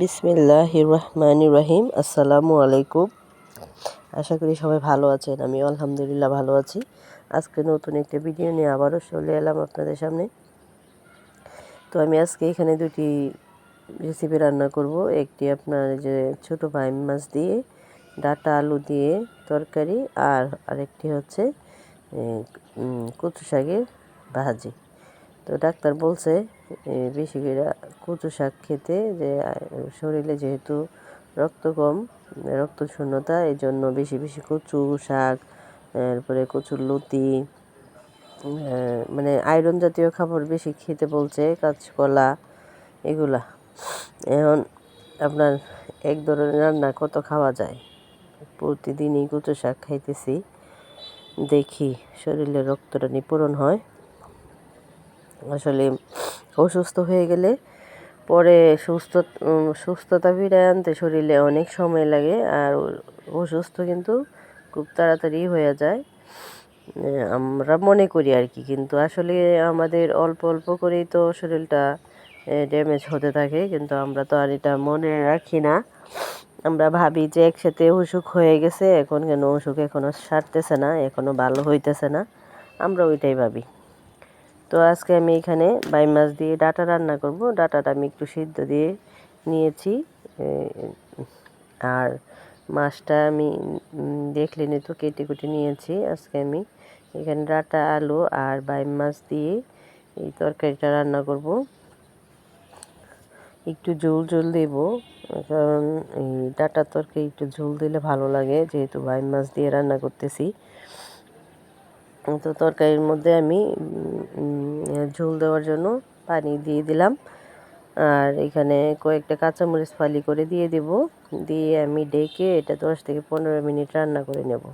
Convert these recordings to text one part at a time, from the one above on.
বিসমিল্লাহ রহমান রহিম আসসালামু আলাইকুম আশা করি সবাই ভালো আছেন আমি আলহামদুলিল্লাহ ভালো আছি। আজকে নতুন একটা ভিডিও নিয়ে আবারও চলে এলাম আপনাদের সামনে। তো আমি আজকে এখানে দুটি রেসিপি রান্না করব। একটি আপনার যে ছোটো বাইম মাছ দিয়ে, ডাটা আলু দিয়ে তরকারি, আর আরেকটি হচ্ছে কচু শাকের ভাজি। তো ডাক্তার বলছে বেশি করে কচু শাক খেতে যে শরীরে যেহেতু রক্ত কম, রক্ত শূন্যতা, এই জন্য বেশি বেশি কচু শাক তারপরে কচুর লতি মানে আয়রন জাতীয় খাবার বেশি খেতে বলছে, কাঁচকলা, এগুলা। এখন আপনার এক ধরনের রান্না কত খাওয়া যায়? প্রতিদিনই কচু শাক খাইতেছি, দেখি, শরীরে রক্তটা নিপূরণ হয়। আসলে অসুস্থ হয়ে গেলে পরে সুস্থ সুস্থতা ফিরে আনতে শরীরে অনেক সময় লাগে আর অসুস্থ কিন্তু খুব তাড়াতাড়ি হয়ে যায়। আমরা মনে করি আর কি, কিন্তু আসলে আমাদের অল্প অল্প করেই তো শরীরটা ড্যামেজ হতে থাকে, কিন্তু আমরা তো আর এটা মনে রাখি না। আমরা ভাবি যে একসাথে অসুখ হয়ে গেছে, এখন কেন অসুখ এখনও সারতেছে না এখনও ভালো হইতেছে না, আমরা ওইটাই ভাবি। তো আজকে আমি এখানে বাই মাছ দিয়ে ডাটা রান্না করব। ডাটাটা আমি একটু সিদ্ধ দিয়ে নিয়েছি। আর মাছটা আমি দেখলেন তো কেটে কুটে নিয়েছি। আজকে আমি এখানে ডাটা, আলু আর বাই মাছ দিয়ে এই তরকারিটা রান্না করব। একটু ঝোল ঝোল দেব। কারণ এই ডাটা তরকারি একটু ঝোল দিলে ভালো লাগে, যেহেতু বাই মাছ দিয়ে রান্না করতেছি। তো তরকারির মধ্যে আমি ঝোল দেওয়ার জন্য পানি দিয়ে দিলাম। আর এখানে কয়েকটা কাঁচামরিচ ফালি করে দিয়ে দেব। দিয়ে আমি ডেকে এটা দশ থেকে পনেরো মিনিট রান্না করে নেব।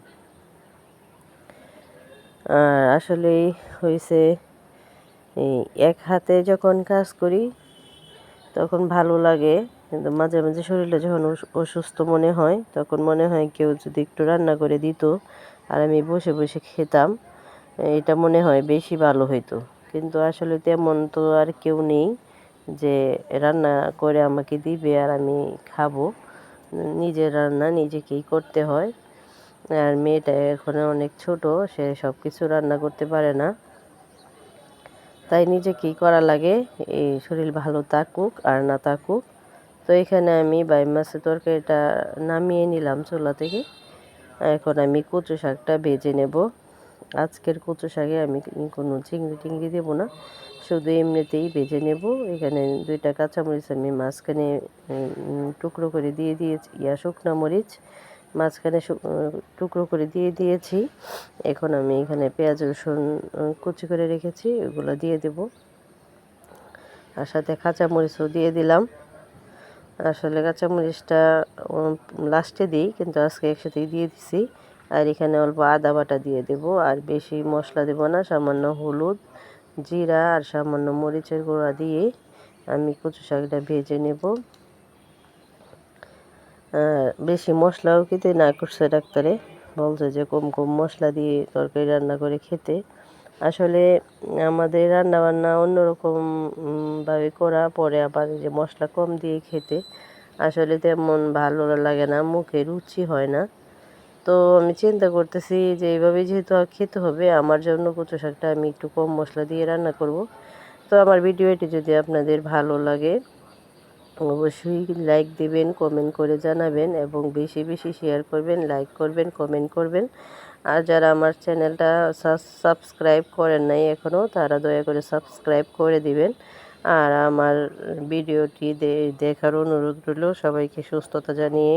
আর আসলেই হয়েছে এক হাতে যখন কাজ করি, তখন ভালো লাগে। কিন্তু মাঝে মাঝে শরীরটা যখন অসুস্থ মনে হয়, তখন মনে হয় কেউ যদি একটু রান্না করে দিত, আর আমি বসে বসে খেতাম, এটা মনে হয় বেশি ভালো হইতো। কিন্তু আসলে তেমন তো আর কেউ নেই যে রান্না করে আমাকে দিবে আর আমি খাব। নিজের রান্না নিজেকেই করতে হয়। আর মেয়েটা এখন অনেক ছোট, সে সব কিছু রান্না করতে পারে না। তাই নিজে নিজেকেই করা লাগে, এই শরীর ভালো থাকুক আর না থাকুক। তো এখানে আমি বাই মাছের তরকারিটা নামিয়ে নিলাম চুলা থেকে। এখন আমি কচু শাকটা ভেজে নেব। আজকের কচু শাকে আমি কোনো চিংড়ি টিংড়ি দেবো না। শুধু এমনিতেই ভেজে নেব। এখানে দুইটা কাঁচামরিচ আমি মাঝখানে টুকরো করে দিয়ে দিয়েছি। ইয়া শুকনো মরিচ মাঝখানে টুকরো করে দিয়ে দিয়েছি। এখন আমি এখানে পেঁয়াজ, রসুন কুচি করে রেখেছি। ওগুলো দিয়ে দেব। আর সাথে কাঁচামরিচও দিয়ে দিলাম। আসলে কাঁচামরিচটা লাস্টে দিই, কিন্তু আজকে একসাথেই দিয়ে দিছি। আর এখানে অল্প আদা বাটা দিয়ে দেব, আর বেশি মশলা দেব না, সামান্য হলুদ, জিরা আর সামান্য মরিচের গুঁড়া দিয়ে আমি কচু শাকটা ভেজে নেব। বেশি মশলাও খেতে না করছে ডাক্তারে, বলছে যে কম কম মশলা দিয়ে তরকারি রান্না করে খেতে। আসলে আমাদের রান্না বান্না অন্যরকমভাবে করা পরে আবার যে মশলা কম দিয়ে খেতে, আসলে তেমন ভালো লাগে না, মুখে রুচি হয় না। তো আমি চিন্তা করতেছি যে এইভাবে যেহেতু খেতে হবে, আমার জন্য কচু শাকটা আমি একটু কম মশলা দিয়ে রান্না করব। তো আমার ভিডিওটি যদি আপনাদের ভালো লাগে, অবশ্যই লাইক দিবেন কমেন্ট করে জানাবেন এবং বেশি বেশি শেয়ার করবেন লাইক করবেন কমেন্ট করবেন। আর যারা আমার চ্যানেলটা সাবস্ক্রাইব করেন নাই এখনও, তারা দয়া করে সাবস্ক্রাইব করে দিবেন। আর আমার ভিডিওটি দেখার অনুরোধ রইল সবাইকে সুস্থতা জানিয়ে